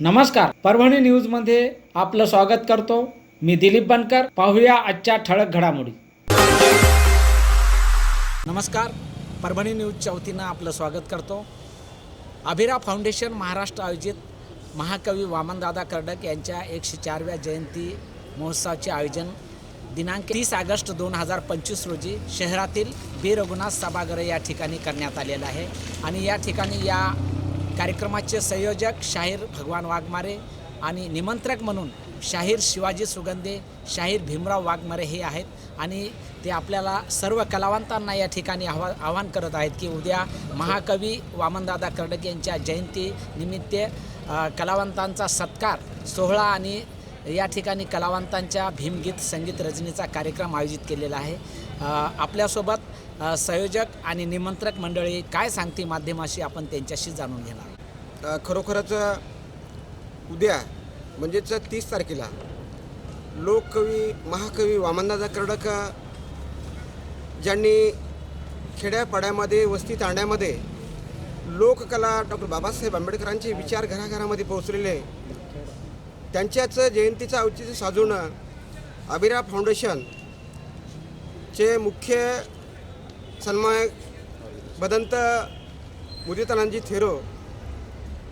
नमस्कार. परभणी न्यूजमध्ये आपलं स्वागत करतो. मी दिलीप बनकर. पाहूया आजच्या ठळक घडामोडी. नमस्कार. परभणी न्यूजच्या वतीनं आपलं स्वागत करतो. अभिरा फाउंडेशन महाराष्ट्र आयोजित महाकवी वामनदादा कर्डक यांच्या एकशे चारव्या जयंती महोत्सवाचे आयोजन दिनांक तीस ऑगस्ट दोन हजार पंचवीस रोजी शहरातील बी रघुनाथ सभागृह या ठिकाणी करण्यात आलेलं आहे. आणि या ठिकाणी या कार्यक्रमाचे संयोजक शाहीर भगवान वाघमारे आणि निमंत्रक म्हणून शाहीर शिवाजी सुगंधे शाहीर भीमराव वाघमारे हे आहेत. आणि ते आपल्याला सर्व कलावंतांना या ठिकाणी आव्हा आवाहन करत आहेत की उद्या महाकवी वामनदादा कर्डक यांच्या जयंती निमित्त कलावंतांचा सत्कार सोहळा आणि या ठिकाणी कलावंतांच्या भीमगीत संगीत रजनीचा कार्यक्रम आयोजित केलेला आहे. आपल्यासोबत संयोजक आणि निमंत्रक मंडळी काय सांगते माध्यमाशी आपण त्यांच्याशी जाणून घेणार. खरोखरच उद्या म्हणजेच तीस तारखेला लोककवी महाकवी वामनदादा कर्डक ज्यांनी खेड्यापाड्यामध्ये वस्ती तांड्यामध्ये लोककला डॉक्टर बाबासाहेब आंबेडकरांचे विचार घराघरामध्ये पोहोचलेले त्यांच्याच जयंतीचं औचित्य साधून अभिरा फाउंडेशनचे मुख्य सन्मायक बदंत मुदितानंदजी थेरो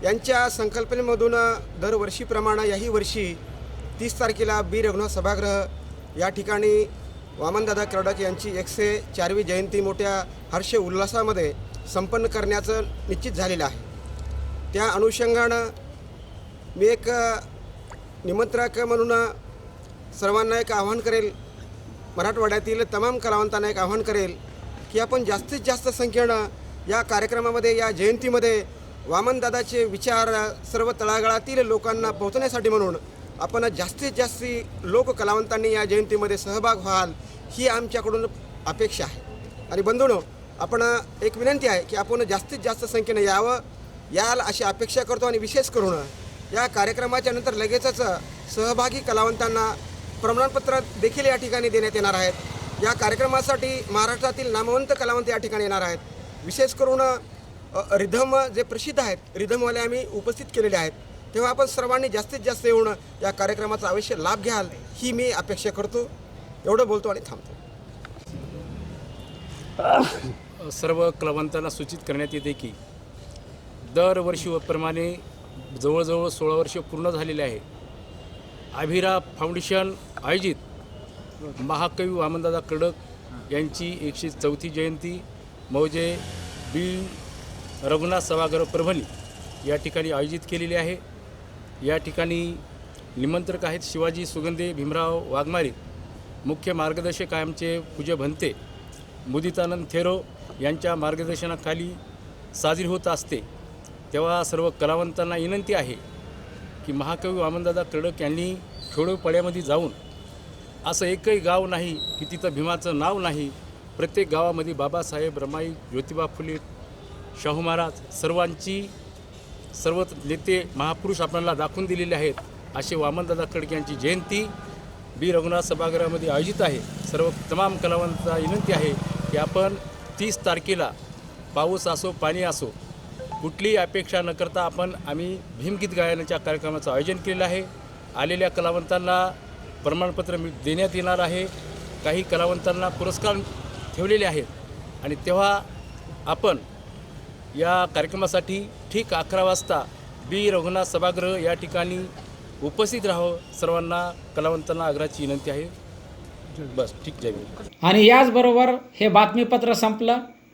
यांच्या संकल्पनेमधून दरवर्षीप्रमाणे याही वर्षी तीस तारखेला बी. रघुनाथ सभागृह या ठिकाणी वामनदादा कर्डक यांची एकशे चारवी जयंती मोठ्या हर्ष उल्हासामध्ये संपन्न करण्याचं निश्चित झालेलं आहे. त्या अनुषंगानं मी एक निमंत्रक म्हणून सर्वांना एक आव्हान करेल. मराठवाड्यातील तमाम कलावंतांना एक आव्हान करेल की आपण जास्तीत जास्त संख्येनं या कार्यक्रमामध्ये या जयंतीमध्ये वामनदादाचे विचार सर्व तळागाळातील लोकांना पोहोचण्यासाठी म्हणून आपण जास्तीत जास्ती लोक कलावंतांनी या जयंतीमध्ये सहभाग व्हाल ही आमच्याकडून अपेक्षा आहे. आणि बंधूनो आपण एक विनंती आहे की आपण जास्तीत जास्त संख्येनं यावं याल अशी अपेक्षा करतो आणि विशेष करून या कार्यक्रमाच्या नंतर लगेचच सहभागी कलावंतांना प्रमाणपत्र देखील या ठिकाणी देण्यात येणार आहेत. या कार्यक्रमासाठी महाराष्ट्रातील नामवंत कलावंत या ठिकाणी येणार आहेत. विशेष करून रिधम जे प्रसिद्ध आहेत रिधमवाले आम्ही उपस्थित केलेले आहेत. तेव्हा आपण सर्वांनी जास्तीत जास्त येऊन या कार्यक्रमाचा अवश्य लाभ घ्याल ही मी अपेक्षा करतो. एवढं बोलतो आणि थांबतो. सर्व कलावंतांना सूचित करण्यात येते की दरवर्षीप्रमाणे जवळजवळ सोळा वर्ष पूर्ण झालेले आहे. अभिरा फाउंडेशन आयोजित महाकवी वामनदादा कडक यांची एकशे चौथी जयंती मौजे बी. रघुनाथ सभागृह परभणी या ठिकाणी आयोजित केलेली आहे. या ठिकाणी निमंत्रक आहेत शिवाजी सुगंधे भीमराव वाघमारे मुख्य मार्गदर्शक आमचे पूज्य भंते मुदितानंद थेरो यांच्या मार्गदर्शनाखाली साजरी होत असते. तेव्हा सर्व कलावंतांना विनंती आहे की महाकवी वामनदादा कडक यांनी खेडोपाड्यामध्ये जाऊन असं एकही गाव नाही की तिथं भीमाचं नाव नाही. प्रत्येक गावामध्ये बाबासाहेब रमाई ज्योतिबा फुले शाहू महाराज सर्वांची सर्व नेते महापुरुष आपल्याला दाखवून दिलेले आहेत असे वामनदादा खडके यांची जयंती बी. रघुनाथ सभागृहामध्ये आयोजित आहे. सर्व तमाम कलावंतांना विनंती आहे की आपण तीस तारखेला पाऊस असो पाणी असो कुठलीही अपेक्षा न करता आपण आम्ही भीमगीत गायनाच्या कार्यक्रमाचं आयोजन केलेलं आहे. आलेल्या कलावंतांना प्रमाणपत्र मी देण्यात येणार आहे. काही कलावंतांना पुरस्कार ठेवलेले आहेत. आणि तेव्हा आपण या कार्यक्रमासाठी ठीक अकरा वाजता बी. रघुनाथ सभागृह या ठिकाणी उपस्थित राहो. सर्वांना कलावंतांना आग्रहाची विनंती आहे. बस ठीक जय आणि याचबरोबर हे बातमीपत्र संपलं.